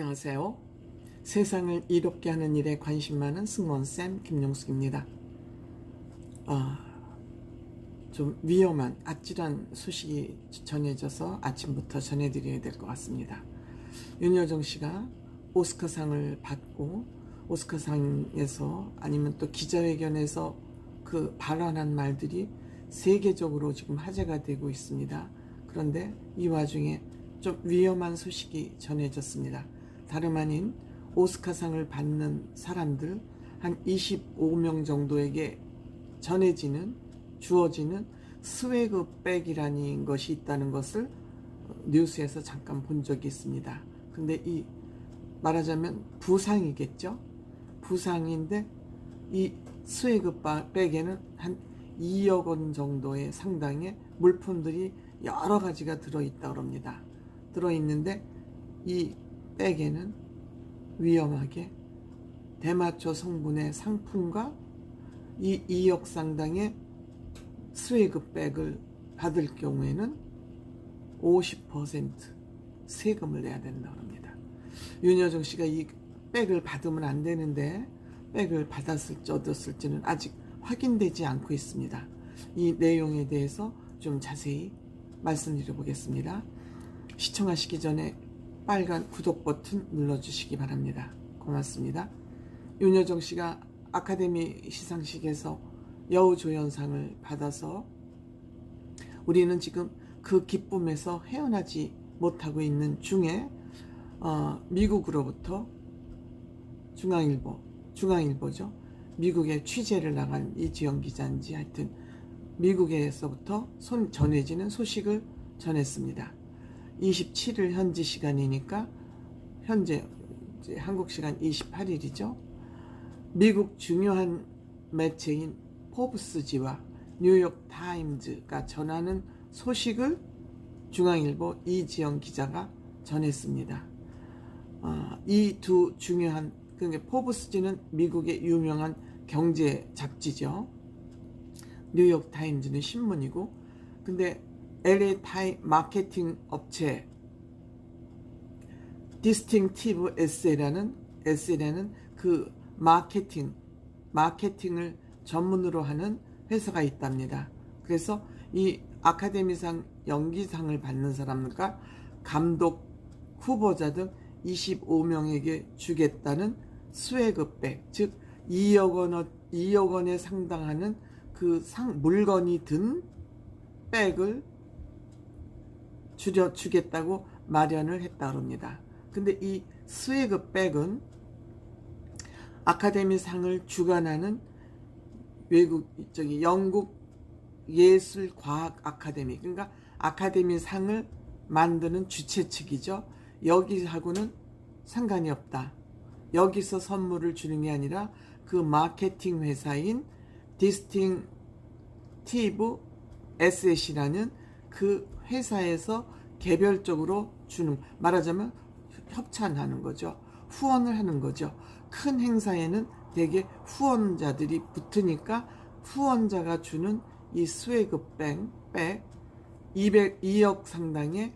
안녕하세요. 세상을 이롭게 하는 일에 관심 많은 승무원쌤 김용숙입니다. 아, 좀 위험한 아찔한 소식이 전해져서 아침부터 전해드려야 될 것 같습니다. 윤여정 씨가 오스카상을 받고 오스카상에서 아니면 또 기자회견에서 그 발언한 말들이 세계적으로 지금 화제가 되고 있습니다. 그런데 이 와중에 좀 위험한 소식이 전해졌습니다. 다름 아닌 오스카상을 받는 사람들 한 25명 정도에게 전해지는 주어지는 스웨그 백이라는 것이 있다는 것을 뉴스에서 잠깐 본 적이 있습니다. 근데 이 말하자면 부상이겠죠? 부상인데 이 스웨그 백에는 한 2억 원 정도의 상당의 물품들이 여러 가지가 들어있다 그럽니다. 들어있는데 이 백에는 위험하게 대마초 성분의 상품과 이 2억 상당의 스웨그 백을 받을 경우에는 50% 세금을 내야 된다 그럽니다. 윤여정 씨가 이 백을 받으면 안 되는데 백을 받았을지 얻었을지는 아직 확인되지 않고 있습니다. 이 내용에 대해서 좀 자세히 말씀드려 보겠습니다. 시청하시기 전에 빨간 구독 버튼 눌러주시기 바랍니다. 고맙습니다. 윤여정 씨가 아카데미 시상식에서 여우조연상을 받아서 우리는 지금 그 기쁨에서 헤어나지 못하고 있는 중에 어, 미국으로부터 중앙일보, 중앙일보죠. 미국에 취재를 나간 이지영 기자인지 하여튼 미국에서부터 손 전해지는 소식을 전했습니다. 27일 현지 시간이니까 현재 한국 시간 28일이죠. 미국 중요한 매체인 포브스지와 뉴욕 타임즈가 전하는 소식을 중앙일보 이지영 기자가 전했습니다. 어, 이두 중요한 그러니까 포브스지는 미국의 유명한 경제 잡지죠. 뉴욕 타임즈는 신문이고 근데 LA 타임 마케팅 업체 디스팅티브 에세라는 에세라는 그 마케팅 마케팅을 전문으로 하는 회사가 있답니다. 그래서 이 아카데미상 연기상을 받는 사람과 감독 후보자 등 25명에게 주겠다는 스웨그백 즉 2억 원 2억 원에 상당하는 그 상 물건이 든 백을 줄여 주겠다고 마련을 했다 그럽니다. 근데 이 스웨그 백은 아카데미 상을 주관하는 외국 저기 영국 예술과학 아카데미 그러니까 아카데미 상을 만드는 주최 측이죠. 여기하고는 상관이 없다. 여기서 선물을 주는 게 아니라 그 마케팅 회사인 디스팅티브 에셋이라는 그 회사에서 개별적으로 주는 말하자면 협찬하는 거죠. 후원을 하는 거죠. 큰 행사에는 대개 후원자들이 붙으니까 후원자가 주는 이 스웨그 백, 백 200, 2억 상당의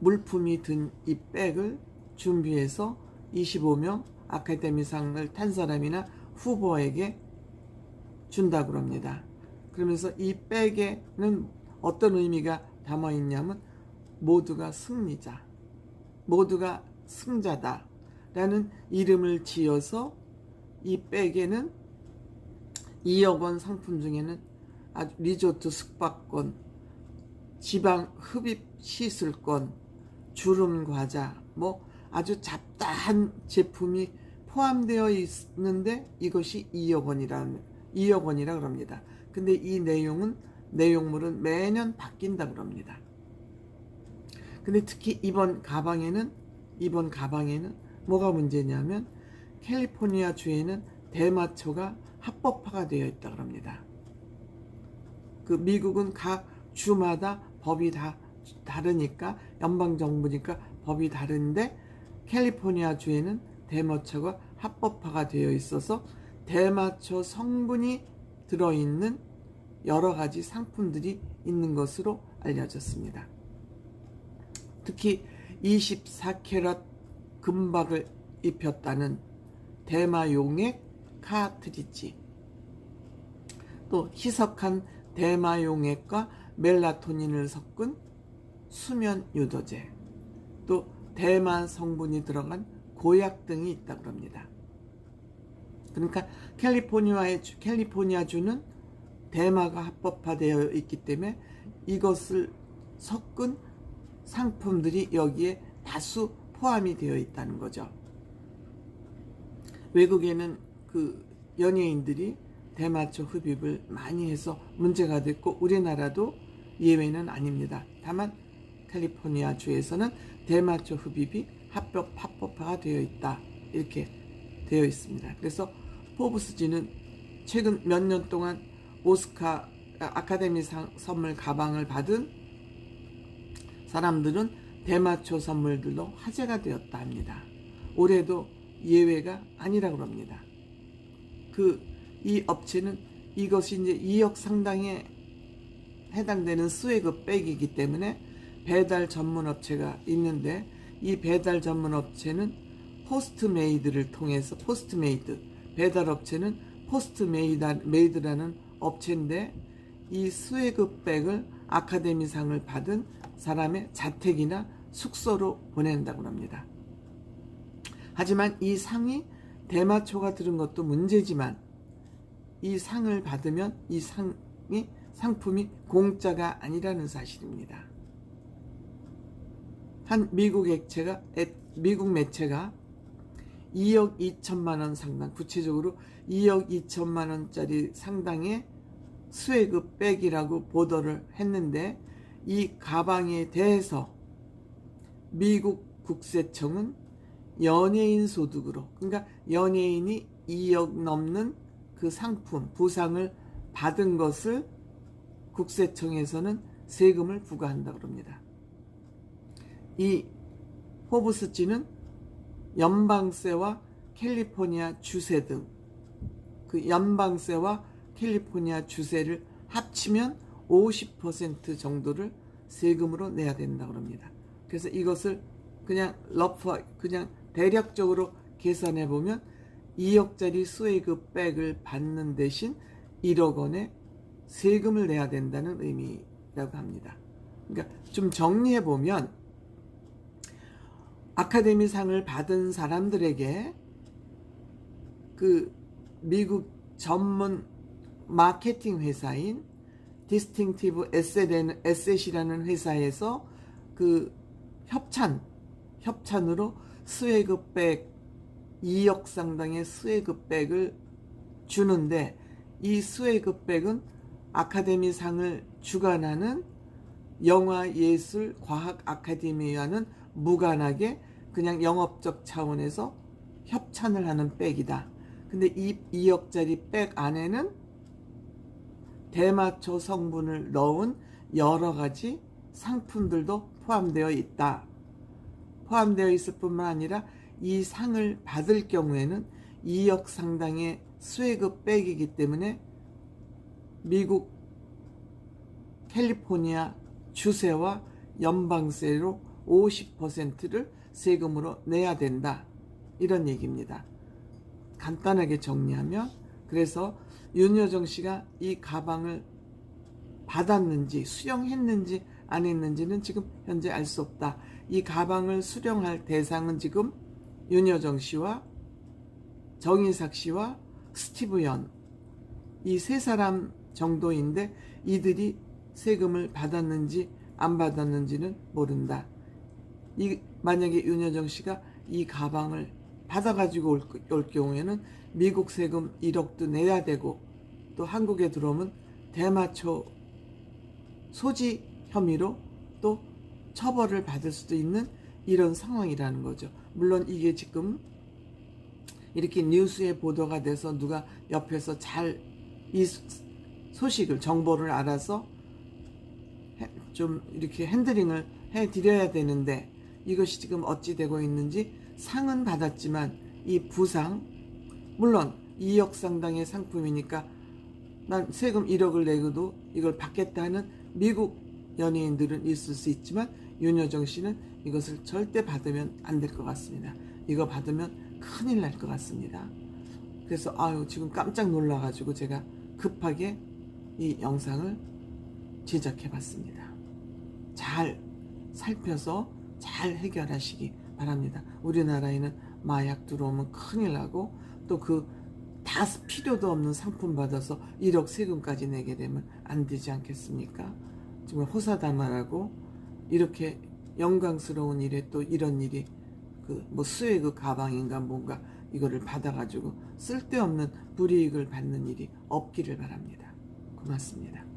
물품이 든 이 백을 준비해서 25명 아카데미상을 탄 사람이나 후보에게 준다고 합니다. 그러면서 이 백에는 어떤 의미가 담아 있냐면 모두가 승리자, 모두가 승자다 라는 이름을 지어서 이 백에는 2억 원 상품 중에는 아주 리조트 숙박권, 지방 흡입 시술권, 주름 과자, 뭐 아주 잡다한 제품이 포함되어 있는데 이것이 2억 원이라 2억 원이라 그럽니다. 근데 이 내용은 내용물은 매년 바뀐다 그럽니다. 근데 특히 이번 가방에는 이번 가방에는 뭐가 문제냐면 캘리포니아 주에는 대마초가 합법화가 되어 있다 그럽니다. 그 미국은 각 주마다 법이 다 다르니까 연방 정부니까 법이 다른데 캘리포니아 주에는 대마초가 합법화가 되어 있어서 대마초 성분이 들어있는 여러 가지 상품들이 있는 것으로 알려졌습니다. 특히 24캐럿 금박을 입혔다는 대마용액 카트리지 또 희석한 대마용액과 멜라토닌을 섞은 수면 유도제 또 대마 성분이 들어간 고약 등이 있다고 합니다. 그러니까 캘리포니아의 주- 캘리포니아주는 대마가 합법화되어 있기 때문에 이것을 섞은 상품들이 여기에 다수 포함이 되어 있다는 거죠. 외국에는 그 연예인들이 대마초 흡입을 많이 해서 문제가 됐고 우리나라도 예외는 아닙니다. 다만 캘리포니아 주에서는 대마초 흡입이 합법 합법화가 되어 있다 이렇게 되어 있습니다. 그래서 포브스지는 최근 몇 년 동안 오스카 아카데미상 선물 가방을 받은 사람들은 대마초 선물들로 화제가 되었다 합니다. 올해도 예외가 아니라고 합니다. 그 이 업체는 이것이 이제 2억 상당에 해당되는 스웨그 백이기 때문에 배달 전문 업체가 있는데 이 배달 전문 업체는 포스트메이드를 통해서 포스트메이드 배달 업체는 포스트 메이드라는 업체인데 이 스웨그 백을 아카데미상을 받은 사람의 자택이나 숙소로 보낸다고 합니다. 하지만 이 상이 대마초가 들은 것도 문제지만 이 상을 받으면 이 상이 상품이 공짜가 아니라는 사실입니다. 한 미국 액체가 애- 미국 매체가 2억 2천만 원 상당 구체적으로 2억 2천만 원짜리 상당의 스웨그 백이라고 보도를 했는데 이 가방에 대해서 미국 국세청은 연예인 소득으로 그러니까 연예인이 2억 넘는 그 상품 부상을 받은 것을 국세청에서는 세금을 부과한다고 합니다. 이 호브스지는 연방세와 캘리포니아 주세 등 그 연방세와 캘리포니아 주세를 합치면 50% 정도를 세금으로 내야 된다고 합니다. 그래서 이것을 그냥 러프 그냥 대략적으로 계산해 보면 2억짜리 스웨그 백을 받는 대신 1억 원의 세금을 내야 된다는 의미라고 합니다. 그러니까 좀 정리해 보면 아카데미상을 받은 사람들에게 그 미국 전문 마케팅 회사인 디스팅티브 에셋이라는, 회사에서 그 협찬 협찬으로 스웨그백 2억 상당의 스웨그백을 주는데 이 스웨그백은 아카데미상을 주관하는 영화예술과학 아카데미와는 무관하게 그냥 영업적 차원에서 협찬을 하는 백이다. 근데 이 2억짜리 백 안에는 대마초 성분을 넣은 여러 가지 상품들도 포함되어 있다. 포함되어 있을 뿐만 아니라 이 상을 받을 경우에는 2억 상당의 스웨그 백이기 때문에 미국 캘리포니아 주세와 연방세로 50%를 세금으로 내야 된다. 이런 얘기입니다. 간단하게 정리하면 그래서 윤여정 씨가 이 가방을 받았는지 수령했는지 안 했는지는 지금 현재 알 수 없다. 이 가방을 수령할 대상은 지금 윤여정 씨와 정인삭 씨와 스티브 연 이 세 사람 정도인데 이들이 세금을 받았는지 안 받았는지는 모른다. 이 만약에 윤여정 씨가 이 가방을 받아가지고 올, 올 경우에는 미국 세금 1억도 내야 되고 또 한국에 들어오면 대마초 소지 혐의로 또 처벌을 받을 수도 있는 이런 상황이라는 거죠. 물론 이게 지금 이렇게 뉴스에 보도가 돼서 누가 옆에서 잘 이 소식을 정보를 알아서 해- 좀 이렇게 핸들링을 해 드려야 되는데 이것이 지금 어찌 되고 있는지 상은 받았지만 이 부상 물론 2억 상당의 상품이니까 난 세금 1억을 내고도 이걸 받겠다는 미국 연예인들은 있을 수 있지만 윤여정 씨는 이것을 절대 받으면 안 될 것 같습니다. 이거 받으면 큰일 날 것 같습니다. 그래서 아유 지금 깜짝 놀라가지고 제가 급하게 이 영상을 제작해 봤습니다. 잘 살펴서 잘 해결하시기 바랍니다. 우리나라에는 마약 들어오면 큰일 나고 또 그 다 필요도 없는 상품 받아서 1억 세금까지 내게 되면 안 되지 않겠습니까? 정말 호사다마라고 이렇게 영광스러운 일에 또 이런 일이 그 뭐 수혜그 가방인가 뭔가 이거를 받아가지고 쓸데없는 불이익을 받는 일이 없기를 바랍니다. 고맙습니다.